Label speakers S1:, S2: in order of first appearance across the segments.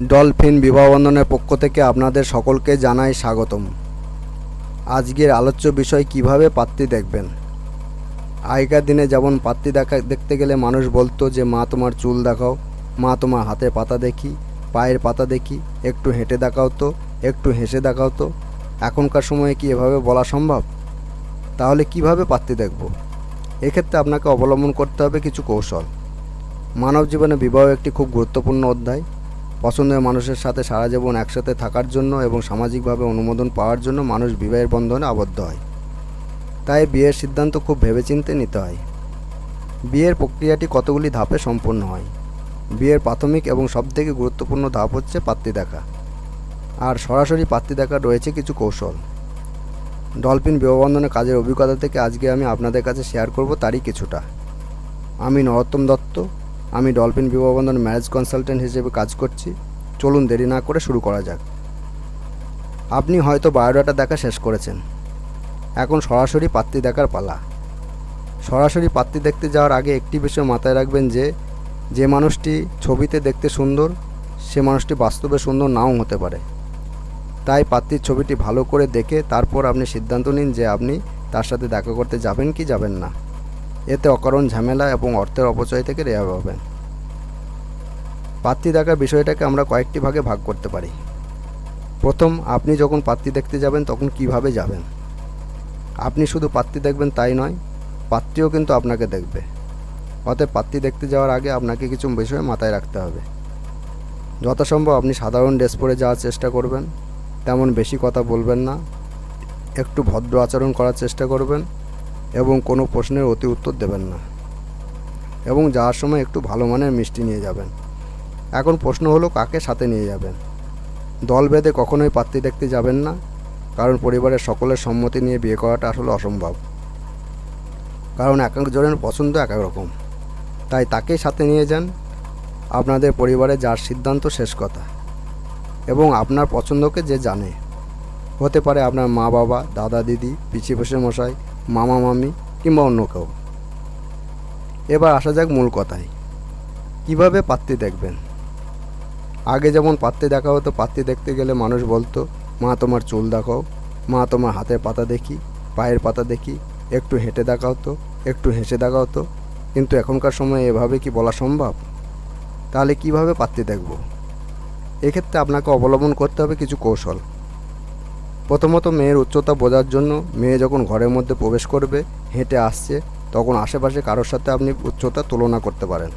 S1: Dolphin বিবাহবন্ধনের পক্ষ থেকে আপনাদের সকলকে জানাই স্বাগতম। আজকের আলোচ্য বিষয়, কীভাবে পাত্রী দেখবেন? আগেকার দিনে যেমন পাত্রী দেখা, দেখতে গেলে মানুষ বলতো যে, মা, তোমার চুল দেখাও। মা, তোমার হাতের পাতা দেখি। পায়ের পাতা দেখি। একটু হেঁটে দেখাও তো। একটু হেসে দেখাও তো। এখনকার সময়ে কি এভাবে বলা সম্ভব? তাহলে কীভাবে পাত্রী দেখব? এক্ষেত্রে আপনাকে অবলম্বন করতে হবে কিছু কৌশল। মানব জীবনে বিবাহ একটি খুব গুরুত্বপূর্ণ অধ্যায়। পছন্দের মানুষের সাথে সারা জীবন একসাথে থাকার জন্য এবং সামাজিকভাবে অনুমোদন পাওয়ার জন্য মানুষ বিবাহের বন্ধনে আবদ্ধ হয়। তাই বিয়ের সিদ্ধান্ত খুব ভেবেচিন্তে নিতে হয়। বিয়ের প্রক্রিয়াটি কতগুলি ধাপে সম্পন্ন হয়? বিয়ের প্রাথমিক এবং সবথেকে গুরুত্বপূর্ণ ধাপ হচ্ছে পাত্রী দেখা। আর সরাসরি পাত্রী দেখা রয়েছে কিছু কৌশল। ডলফিন বিবাহবন্ধনের কাজের অভিজ্ঞতা থেকে আজকে আমি আপনাদের কাছে শেয়ার করব তারই কিছুটা। আমি নরোত্তম দত্ত আমি ডলফিন বিবাহবন্ধন ম্যারেজ কনসালটেন্ট হিসেবে কাজ করছি। চলুন দেরি না করে শুরু করা যাক। আপনি হয়তো বায়োডাটা দেখা শেষ করেছেন। এখন সরাসরি পাত্রী দেখার পালা। সরাসরি পাত্রী দেখতে যাওয়ার আগে একটি বিষয় মাথায় রাখবেন যে যে মানুষটি ছবিতে দেখতে সুন্দর, সে মানুষটি বাস্তবে সুন্দর নাও হতে পারে। তাই পাত্রীর ছবিটি ভালো করে দেখে তারপর আপনি সিদ্ধান্ত নিন যে আপনি তার সাথে দেখা করতে যাবেন কি যাবেন না। এতে অকারণ ঝামেলা এবং অর্থের অপচয় থেকে রেহাই পাবেন। পাত্রী দেখার বিষয়টাকে আমরা কয়েকটি ভাগে ভাগ করতে পারি। প্রথম, আপনি যখন পাত্রী দেখতে যাবেন, তখন কীভাবে যাবেন? আপনি শুধু পাত্রী দেখবেন তাই নয়, পাত্রীও কিন্তু আপনাকে দেখবে। অতএব পাত্রী দেখতে যাওয়ার আগে আপনাকে কিছু বিষয় মাথায় রাখতে হবে। যথাসম্ভব আপনি সাধারণ ড্রেস পরে যাওয়ার চেষ্টা করবেন, তেমন বেশি কথা বলবেন না, একটু ভদ্র আচরণ করার চেষ্টা করবেন এবং কোনো প্রশ্নের অতি উত্তর দেবেন না এবং যাওয়ার সময় একটু ভালো মানের মিষ্টি নিয়ে যাবেন। এখন প্রশ্ন হলো, কাকে সাথে নিয়ে যাবেন? দল বেঁধে কখনোই পাত্রী দেখতে যাবেন না, কারণ পরিবারের সকলের সম্মতি নিয়ে বিয়ে করাটা আসলে অসম্ভব। কারণ এক একজনের পছন্দ এক এক রকম। তাই তাকেই সাথে নিয়ে যান। আপনাদের পরিবারে যার সিদ্ধান্ত শেষ কথা এবং আপনার পছন্দকে যে জানে। হতে পারে আপনার মা বাবা দাদা দিদি পিছিয়ে বসে মশাই মামা, মামি কিংবা অন্য কেউ। এবার আসা যাক মূল কথায়। কীভাবে পাত্রী দেখবেন? আগে যেমন পাত্রী দেখা হতো, পাত্রী দেখতে গেলে মানুষ বলতো, মা, তোমার চুল দেখাও। মা, তোমার হাতের পাতা দেখি, পায়ের পাতা দেখি। একটু হেঁটে দেখাও হতো, একটু হেসে দেখাও হতো। কিন্তু এখনকার সময়ে এভাবে কি বলা সম্ভব? তাহলে কীভাবে পাত্রী দেখব? এক্ষেত্রে আপনাকে অবলম্বন করতে হবে কিছু কৌশল। প্রথমত মেয়ের উচ্চতা বোঝার জন্য মেয়ে যখন ঘরের মধ্যে প্রবেশ করবে, হেঁটে আসছে, তখন আশেপাশে কারোর সাথে আপনি উচ্চতা তুলনা করতে পারেন।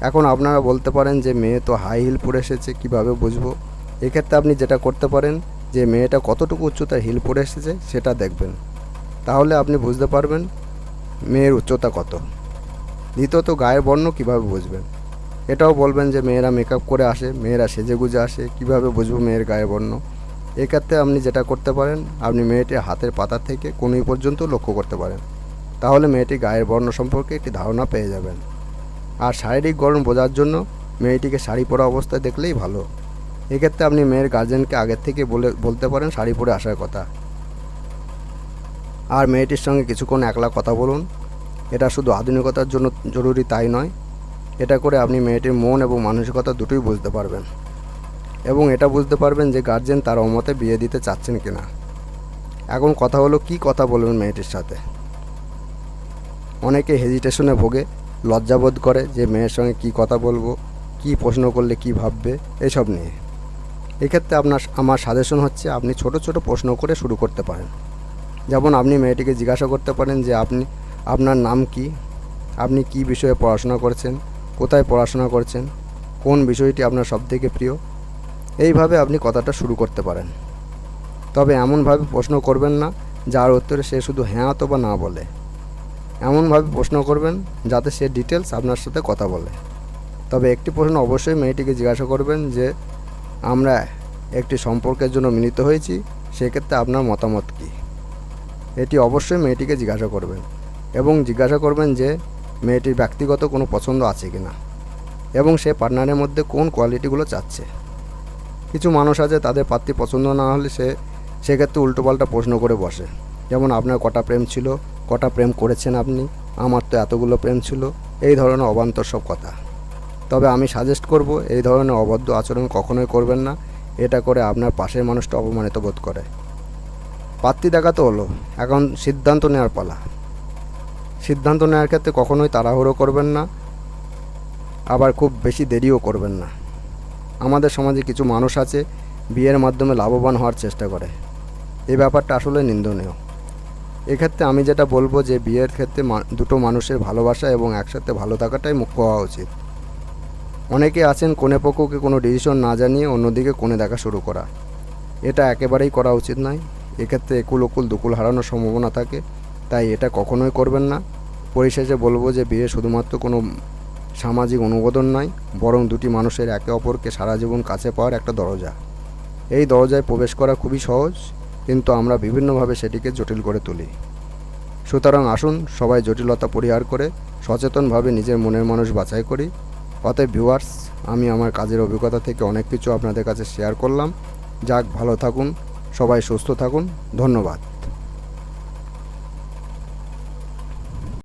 S1: এখন আপনারা বলতে পারেন যে মেয়ে তো হাই হিল পরে এসেছে, কীভাবে বুঝব? এক্ষেত্রে আপনি যেটা করতে পারেন যে মেয়েটা কতটুকু উচ্চতার হিল পরে এসেছে, সেটা দেখবেন। তাহলে আপনি বুঝতে পারবেন মেয়ের উচ্চতা কত। দ্বিতীয়ত গায়ের বর্ণ কীভাবে বুঝবেন? এটাও বলবেন যে মেয়েরা মেকআপ করে আসে, মেয়েরা সেজে গুজে আসে, কীভাবে বুঝব মেয়ের গায়ের বর্ণ? এক্ষেত্রে আপনি যেটা করতে পারেন, আপনি মেয়েটির হাতের পাতা থেকে কোনোই পর্যন্ত লক্ষ্য করতে পারেন। তাহলে মেয়েটি গায়ের বর্ণ সম্পর্কে একটি ধারণা পেয়ে যাবেন। আর শারীরিক গরম বোঝার জন্য মেয়েটিকে শাড়ি পরা অবস্থায় দেখলেই ভালো। এক্ষেত্রে আপনি মেয়ের গার্জেনকে আগের থেকে বলে, বলতে পারেন শাড়ি পরে আসার কথা। আর মেয়েটির সঙ্গে কিছুক্ষণ একলা কথা বলুন। এটা শুধু আধুনিকতার জন্য জরুরি তাই নয়। এটা করে আপনি মেয়েটির মন এবং মানসিকতা দুটোই বুঝতে পারবেন। এবং এটা বুঝতে পারবেন যে গার্জেন তার অমতে বিয়ে দিতে চাচ্ছেন কিনা। এখন কথা হলো, কি কথা বলবেন মেয়েটির সাথে? অনেকে হেজিটেশনে ভোগে, লজ্জাবোধ করে যে মেয়ের সঙ্গে কি কথা বলব, কি প্রশ্ন করলে কি ভাববে, এসব নিয়ে। এক্ষেত্রে আপনার, আমার সাজেশন হচ্ছে আপনি ছোট ছোট প্রশ্ন করে শুরু করতে পারেন। যেমন আপনি মেয়েটিকে জিজ্ঞাসা করতে পারেন যে আপনি, আপনার নাম কি? আপনি কি বিষয়ে পড়াশোনা করছেন? কোথায় পড়াশোনা করছেন? কোন বিষয়টি আপনার সবথেকে প্রিয়? এইভাবে আপনি কথাটা শুরু করতে পারেন। তবে এমনভাবে প্রশ্ন করবেন না, যার উত্তরে সে শুধু হ্যাঁ অথবা না বলে। এমনভাবে প্রশ্ন করবেন, যাতে সে ডিটেলস আপনার সাথে কথা বলে। তবে একটি প্রশ্ন অবশ্যই মেয়েটিকে জিজ্ঞাসা করবেন যে, আমরা একটি সম্পর্কের জন্য মিলিত হয়েছি, সেক্ষেত্রে আপনার মতামত কী? এটি অবশ্যই মেয়েটিকে জিজ্ঞাসা করবেন এবং জিজ্ঞাসা করবেন যে, মেয়েটির ব্যক্তিগত কোনো পছন্দ আছে কি না এবং সে পার্টনারের মধ্যে কোন কোয়ালিটিগুলো চাচ্ছে? কিছু মানুষ আছে, তাদের পাত্রী পছন্দ না হলে সে সেক্ষেত্রে উল্টোপাল্টা প্রশ্ন করে বসে। যেমন, আপনার কটা প্রেম ছিল? কটা প্রেম করেছেন আপনি? আমার তো এতগুলো প্রেম ছিল। এই ধরনের অবান্তর সব কথা। তবে আমি সাজেস্ট করব, এই ধরনের অবদ্ধ আচরণ কখনোই করবেন না। এটা করে আপনার পাশের মানুষটা অপমানিত বোধ করে। পাত্রী দেখা তো হলো। এখন সিদ্ধান্ত নেওয়ার পালা। সিদ্ধান্ত নেওয়ার ক্ষেত্রে কখনোই তাড়াহুড়ো করবেন না। আবার খুব বেশি দেরিও করবেন না। আমাদের সমাজে কিছু মানুষ আছে, বিয়ের মাধ্যমে লাভবান হওয়ার চেষ্টা করে। এই ব্যাপারটা আসলে নিন্দনীয়। এক্ষেত্রে আমি যেটা বলব যে, বিয়ের ক্ষেত্রে দুটো মানুষের ভালোবাসা এবং একসাথে ভালো থাকাটাই মুখ্য হওয়া উচিত। অনেকে আছেন কোনে পক্ষকে কোনো ডিসিশন না জানিয়ে অন্যদিকে কোণে দেখা শুরু করা। এটা একেবারেই করা উচিত নয়। এক্ষেত্রে একুল ওকুল দুকুল হারানোর সম্ভাবনা থাকে, তাই এটা কখনোই করবেন না। পরিশেষে বলব যে, বিয়ে শুধুমাত্র কোনো সামাজিক অনুমোদন নয়, বরং দুটি মানুষের একে অপরকে সারা জীবন কাছে পাওয়ার একটা দরজা। এই দরজায় প্রবেশ করা খুবই সহজ, কিন্তু আমরা বিভিন্নভাবে সেটিকে জটিল করে তুলি। সুতরাং আসুন সবাই জটিলতা পরিহার করে সচেতনভাবে নিজের মনের মানুষ বাছাই করি। অতএব ভিউয়ার্স আমি আমার কাজের অভিজ্ঞতা থেকে অনেক কিছু আপনাদের কাছে শেয়ার করলাম। যাক, ভালো থাকুন, সবাই সুস্থ থাকুন, ধন্যবাদ।